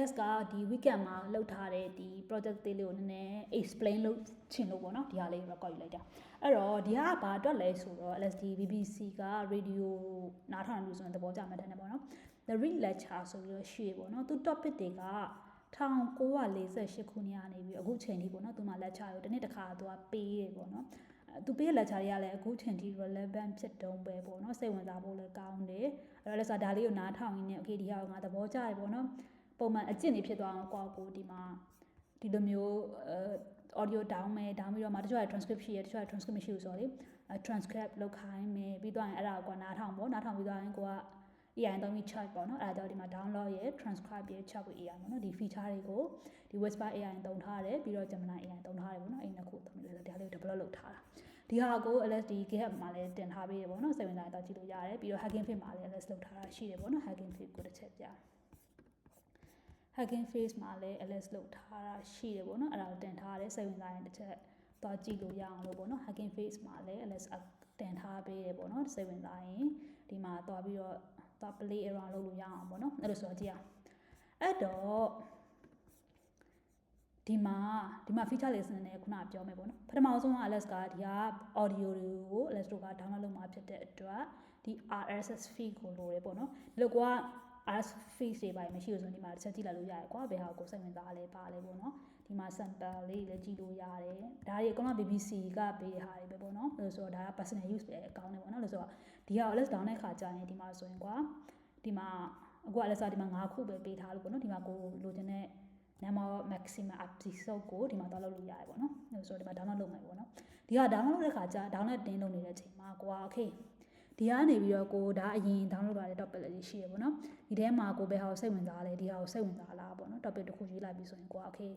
LS ကဒီ weekend မှာလုပ်ထားတဲ့ဒီ project သေးလေးကိုနည်းနည်း explain လုပ်ချင်လို့ပေါ့နော်ဒီဟာလေး record ယူလိုက်တာအဲ့တော့ဒီဟာကဘာအတွက်လဲဆိုတော့ LSD BBC က radio နားထောင်လို့ဆိုရင်သဘောကျမှတ်တယ်ပေါ့နော် the read lecture ဆိုပြီးတော့ရှိရပေါ့နော်သူ topic တွေက1948ခုနှစ်ကနေပြီးအခုချိန်ထိပေါ့နော်သူမှ lecture ကိုတစ်နေ့တစ်ခါသူကပေးရပေါ့နော်သူပေးရ lecture တွေကလည်းအခုချိန်ထိ relevant ဖြစ်တုံးပဲပေါ့နော်စိတ်ဝင်စားဖို့လည်းကောင်းတယ်အဲ့တော့လည်းဆိုဒါလေးကိုနားထောင်ရင်းနဲ့ okay ဒီဟာကငါသဘောကျရပေါ့နော် ပုံမှန်အကျင့်တွေဖြစ်သွားအောင်ကိုယ့်ကိုဒီမှာဒီလိုမျိုးအဲ audio down မယ် down ပြီးတော့မှတချို့က transcript ရှိရတချို့က transcript မရှိဘူးဆိုတော့လေ transcript လုပ်ခိုင်းမယ်ပြီးတော့ရင်အဲ့ဒါကိုနားထောင်ပေါ့နားထောင်ပြီးတော့ရင်ကိုက AI သုံးပြီး chat ပေါ့နော်အဲ့ဒါကြောင့်ဒီမှာ download ရယ် transcribe ရယ် chat with AI ပေါ့နော်ဒီ feature တွေကိုဒီ Whisper AI သုံးထားတယ်ပြီးတော့ Gemini AI သုံးထားတယ်ပေါ့နော်အဲ့နှစ်ခုသုံးပြီးတော့ဒါလေးကို develop လုပ်ထားတာဒီဟာကို LSD GitHub မှာလည်းတင်ထားပေးရပေါ့နော်စိတ်ဝင်စားရင်တော့ကြည့်လို့ရတယ်ပြီးတော့ Hugging Face မှာလည်း LS လုပ်ထားတာရှိတယ်ပေါ့နော် Hugging Face ကိုတစ်ချက်ပြ Hugging Face မှာလည်း LS လုပ်ထားတာရှိတယ်ပေါ့နော်အဲ့ဒါကိုတင်ထားတယ်စိတ်ဝင်စားရင်တစ်ချက်သွားကြည့်လို့ရအောင်လို့ပေါ့နော် Hugging Face မှာလည်း LS တင်ထားပေးတယ်ပေါ့နော်စိတ်ဝင်စားရင်ဒီမှာသွားပြီးတော့သွား play around လုပ်လို့ရအောင်ပေါ့နော်အဲ့လိုဆိုတော့ကြည့်အောင်အဲ့တော့ဒီမှာဒီမှာ feature list နဲ့ခုနပြောမယ်ပေါ့နော်ပထမဆုံးက Alex ကဒီက audio တွေကို Alex တို့က download လုပ်မှာဖြစ်တဲ့အတွက်ဒီ RSS feed ကိုလိုတယ်ပေါ့နော်ဒီလိုက RSS feed တွေပါမရှိဘူးဆိုရင်ဒီမှာတစ်ချက်ကြည့်လိုက်လို့ရတယ်ကွာဘယ်ဟာကိုစိတ်ဝင်စားလဲပါလဲပေါ့နော်ဒီမှာ sample လေးလည်းကြည့်လို့ရတယ်ဒါတွေအကုန်လုံး BBC ကပေးတဲ့ဟာတွေပဲပေါ့နော်လို့ဆိုတော့ဒါက personal use ပဲအကောင်းတယ်ပေါ့နော်လို့ဆိုတော့ဒီဟာကို Alex down တဲ့ခါကြာရင်ဒီမှာဆိုရင်ကွာဒီမှာအခုကလည်းစားဒီမှာ၅ခုပဲပေးထားလို့ပေါ့နော်ဒီမှာကိုလိုချင်တဲ့ number maximum episode ကိုဒီမှာသွားလုပ်လို့ရတယ်ပေါ့နော်။ဆိုတော့ဒီမှာ download လုပ်မယ်ပေါ့နော်။ဒီက download လုပ်တဲ့ခါကျ download တင်းလုပ်နေတဲ့အချိန်မှာကိုက okay ဒီကနေပြီးတော့ကိုဒါအရင် download လာတဲ့ topic လေးရှိရပေါ့နော်။ဒီထဲမှာကိုဘယ်ဟာကိုစိတ်ဝင်စားလဲဒီဟာကိုစိတ်ဝင်စားလားပေါ့နော်။ topic တစ်ခုရေးလိုက်ပြီးဆိုရင်ကိုက okay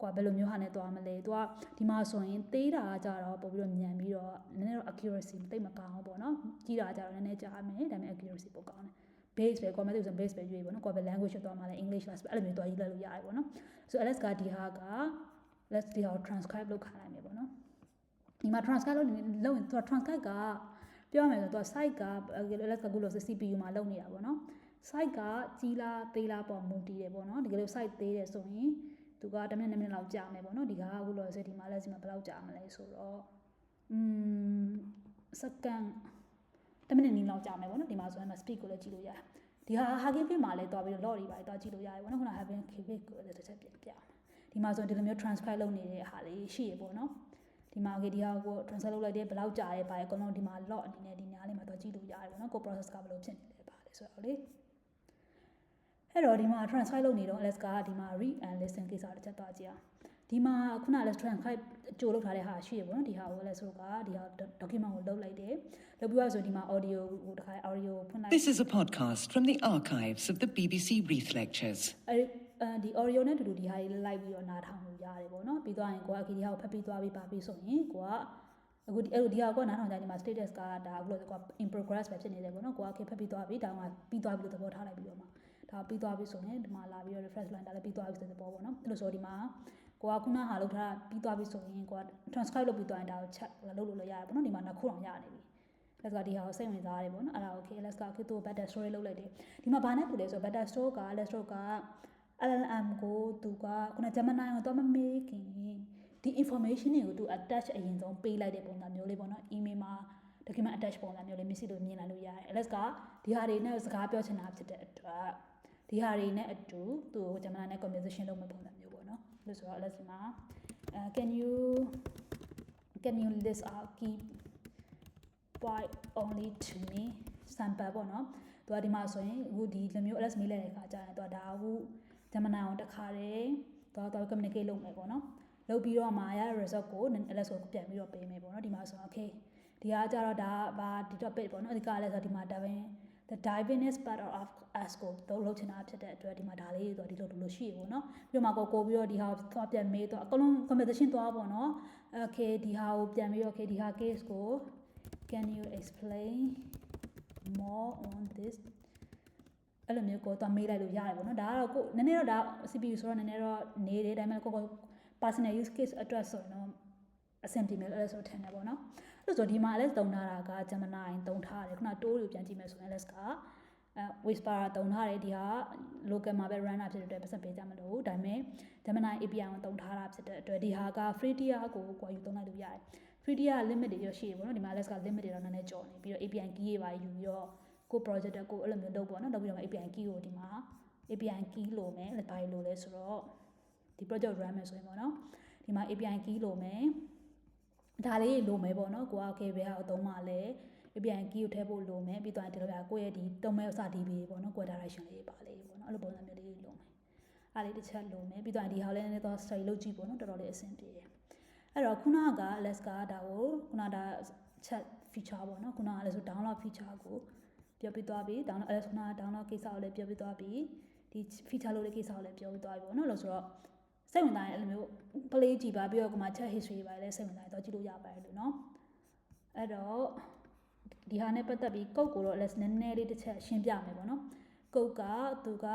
ကိုကဘယ်လိုမျိုးဟာနဲ့သွားမလဲ။ तू ကဒီမှာဆိုရင်သေးတာကြတော့ပို့ပြီးတော့ညံပြီးတော့နည်းနည်းတော့ accuracy မသိမကောင်းဘူးပေါ့နော်။ကြီးတာကြတော့နည်းနည်းကြားမယ်ဒါပေမဲ့ accuracy ပိုကောင်းတယ်။ base ပဲ comment ဆို base ပဲရွေးပေါ့နော်ကိုယ်ပဲ language ဖြစ်သွားမှလည်း English လားအဲ့လိုမျိုးတွားရေးလိုက်လို့ရတယ်ပေါ့နော်ဆို Alex ကဒီဟာက let's ဒီဟာကို transcribe လုပ်ခါလိုက်မယ်ပေါ့နော်ဒီမှာ transcribe လုပ်လုပ်ရင်သူက transcribe က ပြောရမယ်ဆိုတော့ site က Alex ကခုလို့ CPU မှာလုပ်နေတာပေါ့နော် site ကကြီးလားသေးလားပေါ့မူတည်တယ်ပေါ့နော်ဒီကလေး site သေးတယ်ဆိုရင်သူက10မိနစ်2မိနစ်လောက်ကြာမယ်ပေါ့နော်ဒီကအခုလို့ဆိုဒီမှာလက်စီမှာဘယ်လောက်ကြာမလဲဆိုတော့อืมစက္ကန့်10မိနစ်နီးလောက်ကြာမယ်ပေါ့နော်ဒီမှာဆိုရင် speed ကိုလည်းကြည့်လို့ရတယ်ဒီဟာ Hugging Face မှာလည်းတွားပြီးတော့ log တွေပါတွားကြည့်လို့ရတယ်ပေါ့နော်ခုန Hugging Face ကိုလည်းတစ်ချက်ပြန်ပြဒီမှာဆိုရင်ဒီလိုမျိုး transcribe လုပ်နေတဲ့ဟာလေးရှိရပေါ့နော် ဒီမှာ okay ဒီဟာကို transfer လုပ်လိုက်တဲ့ဘယ်လောက်ကြာရဲပါရဲအကုန်လုံးဒီမှာ log အနေနဲ့ဒီညာလေးမှာတော့ကြည့်လို့ရတယ်ပေါ့နော်ကို process ကဘယ်လိုဖြစ်နေလဲပါလဲဆိုတော့လေအဲ့တော့ဒီမှာ transfer လုပ်နေတော့ Alex ကဒီမှာ read and listen ကိစ္စတစ်ချက်သွားကြည့်အောင်ဒီမှာခုန Alex transcribe ကြိုလုပ်ထားတဲ့ဟာရှိရပေါ့နော်ဒီဟာကို Alex တို့ကဒီဟာ document ကိုလုပ်လိုက်တယ်လုပ်ပြီးတော့ဆိုဒီမှာ audio ကိုတစ်ခါ audio ဖွင့်လိုက် This is a podcast from the archives of the BBC Reith Lectures. အဲ ဒီ audio နဲ့တူတူဒီဟာလေးလိုက်ပြီးတော့နားထောင်လို့ရတယ်ပေါ့နော်ပြီးသွားရင်ကိုကဒီဟာကိုဖတ်ပြီးသွားပြီးပါပြီးဆိုရင်ကိုကအခုဒီအဲ့လိုဒီဟာကိုနားထောင်ကြဒီမှာ status ကဒါအခုလို့ကိုက in progress ပဲဖြစ်နေတယ်ပေါ့နော်ကိုကခေဖတ်ပြီးသွားပြီးဒါမှပြီးသွားပြီးလို့သဘောထားလိုက်ပြီးတော့မှဒါပြီးသွားပြီဆိုရင်ဒီမှာလာပြီးတော့ refresh line ဒါလည်းပြီးသွားပြီဆိုတဲ့သဘောပေါ့နော်အဲ့လိုဆိုဒီမှာကိုကခုနဟာလောက်ထားပြီးသွားပြီဆိုရင်ကိုက transcribe လုပ်ပြီးသွားရင်ဒါကို chat လုပ်လို့လည်းရတယ်ပေါ့နော်ဒီမှာနှစ်ခုအောင်ရနေပြီ let's ကဒီဟာကိုစိတ်ဝင်စားရတယ်ပေါ့နော်အဲ့ဒါ okay let's ကအခုသူ better story လုပ်လိုက်တယ်ဒီမှာဘာနဲ့ပူလဲဆိုတော့ better store က let's က LLM ကိုသူကခုန Gemini ကိုတော့မမေးခင်ဒီ information တွေကိုသူ attach အရင်ဆုံးပေးလိုက်တဲ့ပုံစံမျိုးလေးပေါ့နော် email မှာ document attach ပုံစံမျိုးလေးမရှိလို့မြင်လာလို့ရတယ် Alex ကဒီဟာတွေနဲ့စကားပြောချင်တာဖြစ်တဲ့အတွက်ဒီဟာတွေနဲ့အတူသူကို Gemini နဲ့ conversation လုပ်မဲ့ပုံစံမျိုးပေါ့နော်လို့ဆိုတော့ Alex မှာ uh, can you can you list out keep by only to me sample ပေါ့နော်သူကဒီမှာဆိုရင်အခုဒီလိုမျိုး LS မေးလိုက်တဲ့အခါကျရင်သူကဒါ အခု Gemini ကိုတခါတည်းသွားသွား communicate လုပ်မယ်ပေါ့နော်လုပ်ပြီးတော့မှရတဲ့ result ကို LS ကိုပြန်ပြီးတော့ပေးမယ်ပေါ့နော်ဒီမှာဆို okay ဒီကကြတော့ဒါဘာဒီ topic ပေါ့နော်ဒီကလည်းဆိုဒီမှာဒါပဲ the divineness part of us ကိုတော့လုပ်ချင်တာဖြစ်တဲ့အတွက်ဒီမှာဒါလေးတော့ဒီလိုလိုရှိရပေါ့နော်ပြီးတော့မှကိုကိုပြီးတော့ဒီဟာသွားပြန်မေးတော့အကုန်လုံး conversation သွားပေါ့နော် okay ဒီဟာကိုပြန်ပြီးတော့ okay ဒီဟာ case ကို can you explain more on this အဲ့လိုမျိုးကိုတော့မေးလိုက်လို့ရတယ်ပေါ့နော်ဒါကတော့ကိုနည်းနည်းတော့ဒါ CPU ဆိုတော့နည်းနည်းတော့နေတယ်ဒါပေမဲ့ကိုကို personal use case အတွက်ဆိုရင်တော့အဆင်ပြေမယ်အဲ့ဆိုထင်တယ်ပေါ့နော်အဲ့ဆိုဒီမှာ Alex တုံထားတာက Gemini တုံထားတယ်ခုနတိုးတွေပြန်ကြည့်မယ်ဆိုရင် Alex ကအဲ whisper တုံထားတယ်ဒီဟာ local မှာပဲ run တာဖြစ်တဲ့အတွက်ပတ်စံပေးကြမလို့ဒါပေမဲ့ Gemini API ကိုတုံထားတာဖြစ်တဲ့အတွက်ဒီဟာက free tier ကိုကိုယ်ယူသုံးလိုက်လို့ရတယ် free tier က limit တွေရရှိရပေါ့နော်ဒီမှာ less က limit တွေတော့နည်းနည်းကြော်နေပြီးတော့ API key တွေပါယူပြီးတော့ ကို project တက်ကိုအဲ့လိုမျိုးလုပ်ပေါ့နော်လုပ်ပြီးတော့ API key ကိုဒီမှာ API key လို့မယ်ဘာလို့လဲဆိုတော့ဒီ project run မယ်ဆိုရင်ပေါ့နော်ဒီမှာ API key လို့မယ်ဒါလေးလိုမယ်ပေါ့နော်ကိုက okay ဘယ်ဟာကိုသုံးမှလဲ API key ကိုထည့်ဖို့လိုမယ်ပြီးတော့ဒီလိုပြကိုယ့်ရဲ့ဒီတုံးမဲ့ဥစား DB ပေါ့နော်ကိုယ် direction လေးပါလေးပေါ့နော်အဲ့လိုပုံစံမျိုးလေးလိုမယ်အားလေးတစ်ချက်လိုမယ်ပြီးတော့ဒီဟာကိုလည်းနည်းနည်းတော့ study လုပ်ကြည့်ပေါ့နော်တော်တော်လေးအဆင်ပြေတယ်အဲ့တော့ခုနက let's ကဒါကိုခုနဒါ chat feature ပေါ့နော်ခုနကလည်းဆို download feature ကို ပြောပြသွားပြီ download အဲ့ဒါခုနက download ကိစ္စကိုလည်းပြောပြသွားပြီဒီ feature လို့တဲ့ကိစ္စကိုလည်းပြောပြသွားပြီပေါ့နော်လို့ဆိုတော့စိတ်ဝင်စားရင်အဲ့လိုမျိုး play ကြည့်ပါပြီးတော့ဒီမှာ chat history ပါလည်းစိတ်ဝင်စားရင်တော့ကြည့်လို့ရပါတယ်လို့နော်အဲ့တော့ဒီဟာနဲ့ပတ်သက်ပြီး code ကိုတော့ lesson နည်းနည်းလေးတစ်ချက်ရှင်းပြမယ်ပေါ့နော် code ကသူက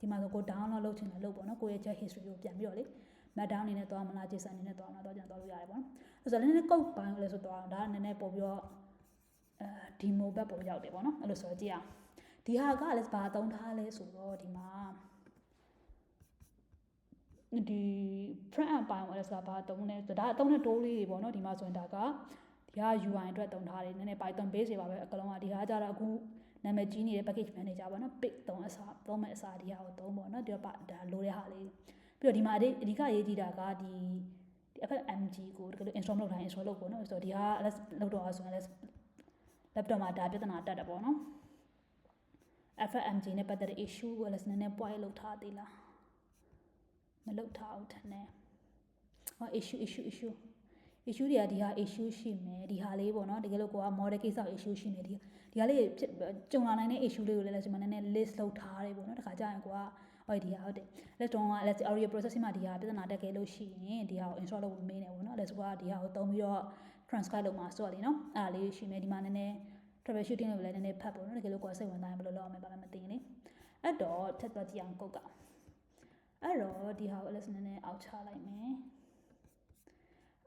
ဒီမှာဆိုကို download လုပ်ချင်တယ်လို့ပေါ့နော်ကိုယ့်ရဲ့ chat history ကိုပြန်ပြီးတော့လေ markdown အနေနဲ့သွားမလား JSON အနေနဲ့သွားမလားတော့ကျွန်တော်သွားလို့ရတယ်ပေါ့နော်အဲ့ဆိုတော့နည်းနည်း code ပိုင်းကိုလည်းဆိုတော့ဒါကနည်းနည်းပို့ပြီးတော့ အဲဒီ mode ဘက်ပေါ်ရောက်တယ်ပေါ့နော်အဲ့လိုဆိုတော့ကြည့်အောင်ဒီဟာကလည်းဘာသုံးထားလဲဆိုတော့ဒီမှာဒီ front end ပိုင်းကိုလည်းဆိုတာဘာသုံးလဲဆိုတော့ဒါအသုံးနဲ့တိုးလေးတွေပေါ့နော်ဒီမှာဆိုရင်ဒါကဒီက UI အတွက်သုံးထားတယ်နည်းနည်း Python base တွေပါပဲအကလုံးကဒီဟာကျတော့အခုနာမည်ကြီးနေတဲ့ package manager ပေါ့နော် pick သုံးအစားသုံးမဲ့အစားဒီဟာကိုသုံးပေါ့နော်ဒီတော့ဒါလိုတဲ့ဟာလေးပြီးတော့ဒီမှာအဓိကအရေးကြီးတာကဒီဒီ FMG ကိုတကယ်လို့ install လုပ်တိုင်း install လုပ်ပေါ့နော်ဆိုတော့ဒီဟာ let's လုပ်တော့ဆိုရင် let's laptop မှာဒါပြဿနာတက်တယ်ပေါ့နော် FMG နဲ့ပတ်သက်တဲ့ issue ကို let's နည်းနည်း point လုပ်ထားသေးလားမလုပ်ထားဘူးထင်တယ်ဟော issue issue issue issue တွေကဒီဟာ issue ရှိမယ်ဒီဟာလေးပေါ့နော်တကယ်လို့ကိုက model ကိစ္စ issue ရှိမယ်ဒီဒီဟာလေးကြုံလာနိုင်တဲ့ issue လေးကိုလည်းလက်ရှိမှာနည်းနည်း list လုပ်ထားတယ်ပေါ့နော်တခါကျရင်ကိုကဟောဒီဟာဟုတ်တယ် let's တော့က let's audio processing မှာဒီဟာပြဿနာတက်ခဲ့လို့ရှိရင်ဒီဟာကို install လုပ်ဖို့မေးနေပေါ့နော် let's ကဒီဟာကိုသုံးပြီးတော့ transcribe လုပ်မှာဆိုတော့လေနော်အဲ့ဒါလေးရှိမယ်ဒီမှာနည်းနည်း troubleshooting လုပ်လည်းနည်းနည်းဖတ်ပေါ့နော်တကယ်လို့ကိုယ်စိတ်ဝင်စားရင်ဘယ်လိုလုပ်အောင်မလဲဘာမှမသိရင်လေအဲ့တော့ထပ်တော့ကြည့်အောင်ကုတ်ကအဲ့တော့ဒီဟာကို let's နည်းနည်းအောက်ချလိုက်မယ်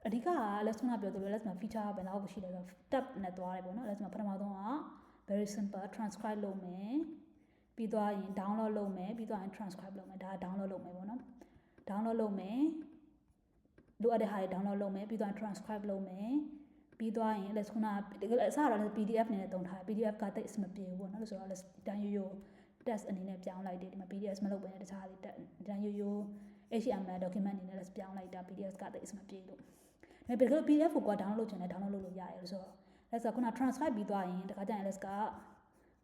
အဓိကက let's ကပြောသလို let's မှာ feature ဘယ်လောက်ရှိလဲဆိုတော့ tab နဲ့သွားတယ်ပေါ့နော် let's မှာပထမဆုံးက very simple transcribe လုပ်မယ်ပြီးသွားရင် download လုပ်မယ်ပြီးသွားရင် transcribe လုပ်မယ်ဒါ download လုပ်မယ်ပေါ့နော် download လုပ်မယ် လိုအပ်တဲ့ဟာတွေ download လုပ်မယ်ပြီးသွားရင် transcribe လုပ်မယ်ပြီးသွားရင် let's ခုနတကယ်အစတော့ PDF နဲ့တုံထား PDF ကတိတ်အဆင်မပြေဘူးပေါ့နော်လို့ဆိုတော့ let's တန်ရိုးရိုး test အနေနဲ့ပြောင်းလိုက်တယ်ဒီမှာ PDF မလုပ်ဘဲနဲ့တခြားလေးတန်ရိုးရိုး HTML document အနေနဲ့ let's ပြောင်းလိုက်တာ PDF ကတိတ်အဆင်မပြေလို့ဒါပေမဲ့ PDF ကိုက download လုပ်ချင်တယ် download လုပ်လို့ရတယ်လို့ဆိုတော့ let's ခုန transfer ပြီးသွားရင်တခါကျရင် let's က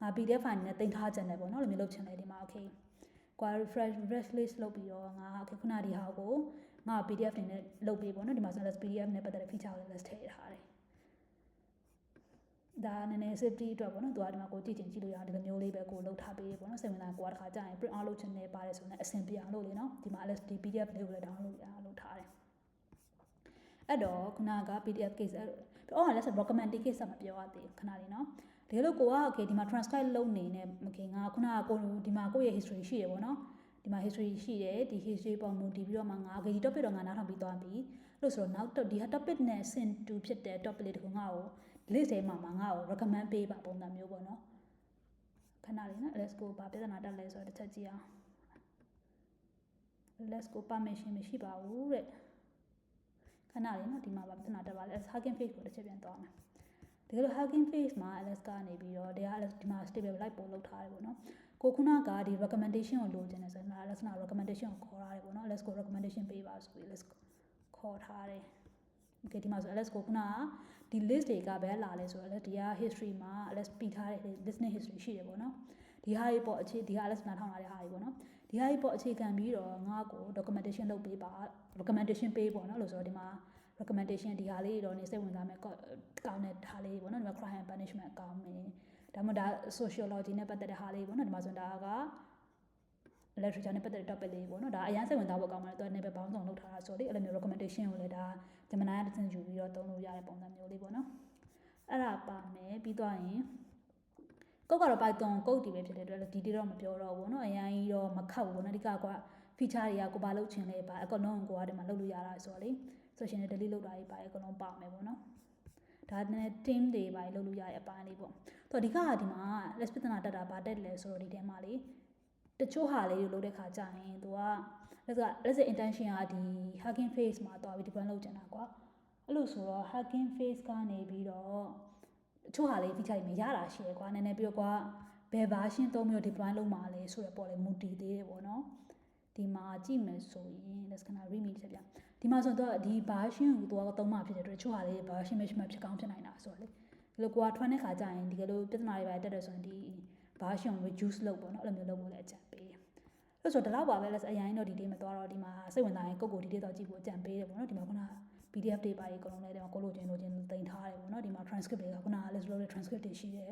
ငါ PDF file နဲ့တင်ထားချင်တယ်ပေါ့နော်လိုမျိုးလုပ်ချင်တယ်ဒီမှာ okay ကွာ refresh refresh list လုပ်ပြီးတော့ငါ okay ခုနဒီဟာကို ငါ PDF တွေနဲ့လုပ်ပြီးပေါ့နော်ဒီမှာဆို let's PDF နဲ့ပတ်သက်တဲ့ feature ကိုလည်း let's ထည့်ထားတယ်ဒါနည်းနည်း safety အတွက်ပေါ့နော်သူကဒီမှာကိုကြည့်ချင်ကြည့်လို့ရအောင်ဒီလိုမျိုးလေးပဲကိုလုပ်ထားပေးပေါ့နော်စိတ်ဝင်စားကိုကတခါကြာရင် print out လုပ်ချင်နေပါတယ်ဆိုတော့အဆင်ပြေအောင်လုပ်လေနော်ဒီမှာ LSD PDF လေးကိုလည်း download ရအောင်လုပ်ထားတယ်အဲ့တော့ခုနက PDF case အော် let's recommended case မှာပြောရသေးခဏလေးနော်တကယ်လို့ကိုက okay ဒီမှာ transcribe လုပ်နေနေ okay ငါခုနကကိုဒီမှာကိုယ့်ရဲ့ history ရှိရပေါ့နော် ဒီမှာ history ရှိတယ်ဒီ history ပုံမူတည်ပြီးတော့မှငါ okay ဒီ topic တော့ငါနားထောင်ပြီးသွားပြီလို့ဆိုတော့နောက်တော့ဒီဟာ topic နဲ့ဆင်တူဖြစ်တဲ့ topic လေးတခုငါ့ကို list ထဲမှာမှာငါ့ကို recommend ပေးပါပုံစံမျိုးပေါ့နော်ခဏလေးနော် let's go ဘာပြဿနာတက်လဲဆိုတော့တစ်ချက်ကြည့်အောင် let's go permission မရှိပါဘူးတဲ့ခဏလေးနော်ဒီမှာဘာပြဿနာတက်ပါလဲ hugging face ကိုတစ်ချက်ပြန်သွားမယ် တကယ်လို့ hugging face မှာ ls ကနေပြီးတော့တရား ls ဒီမှာ stable light ပို့လောက်ထားတယ်ပေါ့နော်ကိုခုနကဒီ recommendation ကိုလိုချင်တယ်ဆိုရင် ls နာ recommendation ကိုခေါ်ထားတယ်ပေါ့နော် ls ကို recommendation ပေးပါဆိုပြီး ls ခေါ်ထားတယ် okay ဒီမှာဆို ls ကိုခုနကဒီ list တွေကဘယ်လာလဲဆိုတော့ ls ဒီက history မှာ ls ပြီးထားတဲ့ listening history ရှိတယ်ပေါ့နော်ဒီဟာတွေပေါ့အခြေဒီက ls နားထောင်လာတဲ့ဟာတွေပေါ့နော်ဒီဟာတွေပေါ့အခြေခံပြီးတော့ငါ့ကို documentation လုပ်ပေးပါ recommendation ပေးပေါ့နော်လို့ဆိုတော့ဒီမှာ recommendation ဒီဟာလေးတော့နေစိတ်ဝင်စားမယ်ကောင်းတဲ့ဟာလေးပေါ့နော်ဒီမှာ crime and punishment ကောင်းမယ်ဒါမှမဟုတ်ဒါ sociology နဲ့ပတ်သက်တဲ့ဟာလေးပေါ့နော်ဒီမှာဆိုဒါက literature နဲ့ပတ်သက်တဲ့ topic လေးပေါ့နော်ဒါအရင်စိတ်ဝင်စားဖို့ကောင်းပါတယ်သူကနေပဲဘောင်းဆောင်လုပ်ထားတာဆိုတော့လေအဲ့လိုမျိုး recommendation ကိုလည်းဒါ Gemini ကတစ်ဆင့်ယူပြီးတော့သုံးလို့ရတဲ့ပုံစံမျိုးလေးပေါ့နော်အဲ့ဒါပါမယ်ပြီးတော့ရင်ကုတ်ကတော့ Python ကုတ်တီပဲဖြစ်တဲ့အတွက်ဒီတိတော့မပြောတော့ဘူးเนาะအရင်ကြီးတော့မခတ်ဘူးပေါ့နော်အဓိကက feature တွေကကိုဘာလုပ်ချင်လဲပါအကောင်လုံးကိုကဒီမှာလုပ်လို့ရတာဆိုတော့လေ social နဲ့ delete လုပ်တာတွေပါအကောင်လုံးပါမယ်ပေါ့နော်ဒါနဲ့ team တွေပါလုပ်လို့ရတဲ့အပိုင်းလေးပေါ့တော့အဓိကကဒီမှာ less ပြဿနာတက်တာဗာတက်တယ်လဲဆိုတော့ဒီထဲမှာလေတချို့ဟာလေးတွေလုပ်တဲ့ခါကျရင်သူက let's က let's say intention ကဒီ hugging face မှာတွားပြီး depend လုပ်ချင်တာကွာအဲ့လိုဆိုတော့ hugging face ကနေပြီးတော့တချို့ဟာလေး feature တွေမရတာရှိရယ်ကွာနည်းနည်းပြီးတော့ကွာဘယ် version သုံးပြီးတော့ deploy လုပ်မှာလဲဆိုရယ်ပေါ်လေမူတည်သေးတယ်ပေါ့နော်ဒီမှာကြည့်မယ်ဆိုရင် let's ခဏ remix ချက်ပြ ဒီမှာဆိုတော့ဒီ version ကိုသူကသုံးမှာဖြစ်တဲ့အတွက်တချို့ဟာလေး version match မှဖြစ်ကောင်းဖြစ်နိုင်တာဆိုတော့လေဒီလိုကွာထွန်းတဲ့ခါကျရင်ဒီကလိုပြဿနာတွေပဲတက်တယ်ဆိုရင်ဒီ version reduce လုပ်ပေါ့နော်အဲ့လိုမျိုးလုပ်ဖို့လည်းအကြံပေးတယ်လို့ဆိုတော့ဒီလောက်ပါပဲ let's အရင်တော့ဒီ day မသွားတော့ဒီမှာစိတ်ဝင်စားရင်ကိုယ့်ကိုဒီ day တော့ကြည့်ဖို့အကြံပေးတယ်ပေါ့နော်ဒီမှာခုန PDF တွေပါရေအကုန်လုံးလည်းဒီမှာကိုလိုချင်လိုချင်တင်ထားတယ်ပေါ့နော်ဒီမှာ transcript တွေကခုနက let's လို့ transcript တွေရှိတယ်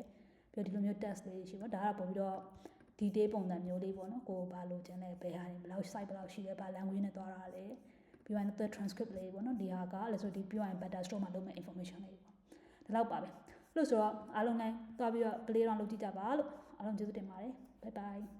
ပြီးတော့ဒီလိုမျိုး test လေးရှိပေါ့ဒါကပို့ပြီးတော့ detail ပုံစံမျိုးလေးပေါ့နော်ကိုဘာလိုချင်လဲဘယ်ဟာတွေဘယ်လောက် site ဘယ်လောက်ရှိလဲဘာ language နဲ့သွားတာလဲ ပြီးရင် the transcript လေးပေါ့နော်ဒီဟာကလည်းဆိုဒီပြောရင် better store မှာလုပ်မဲ့ information လေးပေါ့ဒီလောက်ပါပဲလို့ဆိုတော့အားလုံးလည်းသွားပြီးတော့ play around လုပ်ကြည့်ကြပါလို့အားလုံးကျေးဇူးတင်ပါတယ် bye bye